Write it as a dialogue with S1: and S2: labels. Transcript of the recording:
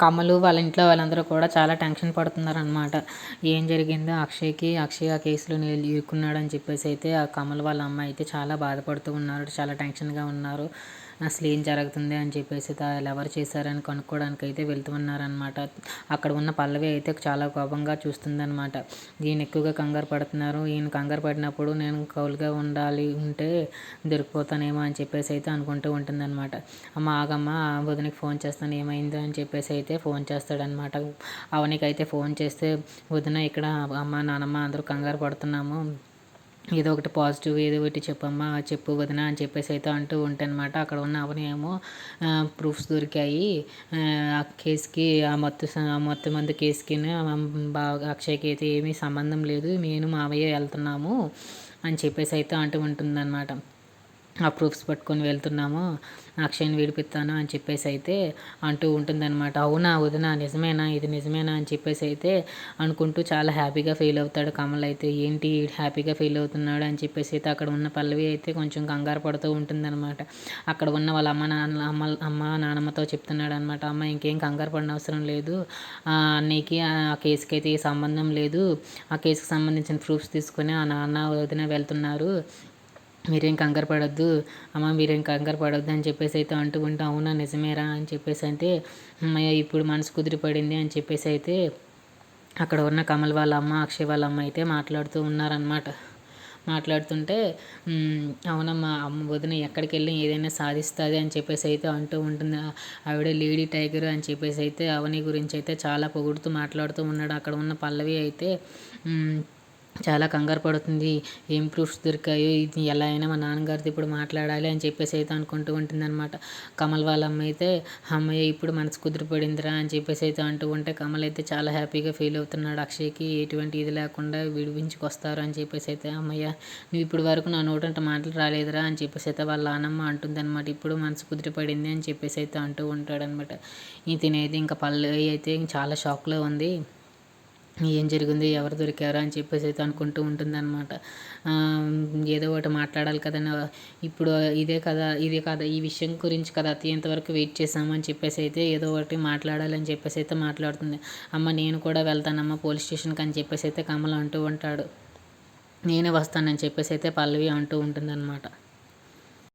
S1: కమలు వాళ్ళ ఇంట్లో వాళ్ళందరూ కూడా చాలా టెన్షన్ పడుతున్నారనమాట ఏం జరిగిందో? అక్షయ్కి అక్షయ్ ఆ కేసులో ఇరుక్కున్నాడని చెప్పేసి అయితే ఆ కమల్ వాళ్ళ అమ్మ అయితే చాలా బాధపడుతూ ఉన్నారు. చాలా టెన్షన్గా ఉన్నారు. అసలు ఏం జరుగుతుంది అని చెప్పేసి వాళ్ళు ఎవరు చేశారని కనుక్కోవడానికి అయితే వెళ్తున్నారనమాట అక్కడ ఉన్న పల్లవి అయితే చాలా కోపంగా చూస్తుందన్నమాట. ఈయన ఎక్కువగా కంగారు పడుతున్నారు. ఈయన కంగారు పడినప్పుడు నేను కౌలుగా ఉండాలి ఉంటే దొరికిపోతానేమో అని చెప్పేసి అయితే అనుకుంటూ ఉంటుందన్నమాట. అమ్మ ఆగమ్మ వదినకి ఫోన్ చేస్తాను ఏమైందో అని చెప్పేసి అయితే ఫోన్ చేస్తాడనమాట అవనికి అయితే ఫోన్ చేస్తే వదిన ఇక్కడ అమ్మ నానమ్మ అందరూ కంగారు పడుతున్నాము. ఏదో ఒకటి పాజిటివ్ ఏదో ఒకటి చెప్పమ్మా చెప్పు వదిన అని చెప్పేసి అయితే అంటూ ఉంటానమాట అక్కడ ఉన్న అవనేమో ప్రూఫ్స్ దొరికాయి. ఆ కేసుకి ఆ మొత్తం ఆ మొత్తం మంది కేసుకి బాగా అక్షయ్కి అయితే ఏమీ సంబంధం లేదు. నేను మావయ్య వెళ్తున్నాము అని చెప్పేసి అయితే అంటూ ఉంటుందన్నమాట. ఆ ప్రూఫ్స్ పట్టుకొని వెళ్తున్నాము అక్షయ్ని విడిపిస్తాను అని చెప్పేసి అయితే అంటూ ఉంటుందన్నమాట. అవునా వదినా నిజమేనా? ఇది నిజమేనా? అని చెప్పేసి అయితే అనుకుంటూ చాలా హ్యాపీగా ఫీల్ అవుతాడు కమల్ అయితే. ఏంటి హ్యాపీగా ఫీల్ అవుతున్నాడు అని చెప్పేసి అయితే అక్కడ ఉన్న పల్లవి అయితే కొంచెం కంగారు పడుతూ ఉంటుందన్నమాట. అక్కడ ఉన్న వాళ్ళ అమ్మ నాన్న అమ్మ అమ్మ నాన్నమ్మతో చెప్తున్నాడు అనమాట అమ్మ ఇంకేం కంగారు పడిన అవసరం లేదు. అన్నయ్యకి ఆ కేసుకి అయితే సంబంధం లేదు. ఆ కేసుకి సంబంధించిన ప్రూఫ్స్ తీసుకొని ఆ నాన్న వదిన వెళ్తున్నారు. మీరేం కంగారు పడొద్దు. అమ్మ మీరేం కంగారు పడొద్దు అని చెప్పేసి అయితే అంటూ ఉంటే అవునా నిజమేరా అని చెప్పేసి అయితే అమ్మయ్య ఇప్పుడు మనసు కుదిరి పడింది అని చెప్పేసి అయితే అక్కడ ఉన్న కమల్ వాళ్ళ అమ్మ అక్షయ్ వాళ్ళ అమ్మ అయితే మాట్లాడుతూ ఉన్నారనమాట మాట్లాడుతుంటే అవునమ్మా అమ్మ వదిన ఎక్కడికి వెళ్ళి ఏదైనా సాధిస్తుంది అని చెప్పేసి అయితే అంటూ ఉంటుంది. ఆవిడ లేడీ టైగర్ అని చెప్పేసి అయితే అవని గురించి అయితే చాలా పొగుడుతూ మాట్లాడుతూ ఉన్నాడు. అక్కడ ఉన్న పల్లవి అయితే చాలా కంగారు పడుతుంది. ఏం ప్రూఫ్స్ దొరికాయో ఇది ఎలా అయినా మా నాన్నగారితో ఇప్పుడు మాట్లాడాలి అని చెప్పేసి అయితే అనుకుంటూ ఉంటుందన్నమాట. కమల్ వాళ్ళ అమ్మ అయితే అమ్మయ్య ఇప్పుడు మనసు కుదిరిపడిందిరా అని చెప్పేసి అయితే అంటూ ఉంటే కమల్ అయితే చాలా హ్యాపీగా ఫీల్ అవుతున్నాడు. అక్షయ్కి ఎటువంటి ఇది లేకుండా విడిపించుకొస్తారు అని చెప్పేసి అయితే అమ్మయ్య నువ్వు ఇప్పుడు వరకు నా నోటంట మాటలు రాలేదురా అని చెప్పేసి అయితే వాళ్ళ నాన్నమ్మ అంటుందన్నమాట. ఇప్పుడు మనసు కుదిరిపడింది అని చెప్పేసి అయితే అంటూ ఉంటాడనమాట తినేది ఇంకా పల్లె అయితే చాలా షాక్లో ఉంది. ఏం జరిగింది ఎవరు దొరికారు అని చెప్పేసి అయితే అనుకుంటూ ఉంటుందన్నమాట. ఏదో ఒకటి మాట్లాడాలి కదా ఇప్పుడు ఇదే కదా ఇదే కదా ఈ విషయం గురించి కదా ఎంతవరకు వెయిట్ చేసామని చెప్పేసి అయితే ఏదో ఒకటి మాట్లాడాలని చెప్పేసి అయితే మాట్లాడుతుంది. అమ్మ నేను కూడా వెళ్తానమ్మ పోలీస్ స్టేషన్కి అని చెప్పేసి అయితే కమల అంటూ ఉంటాడు. నేనే వస్తానని చెప్పేసి అయితే పల్లవి అంటూ ఉంటుందన్నమాట.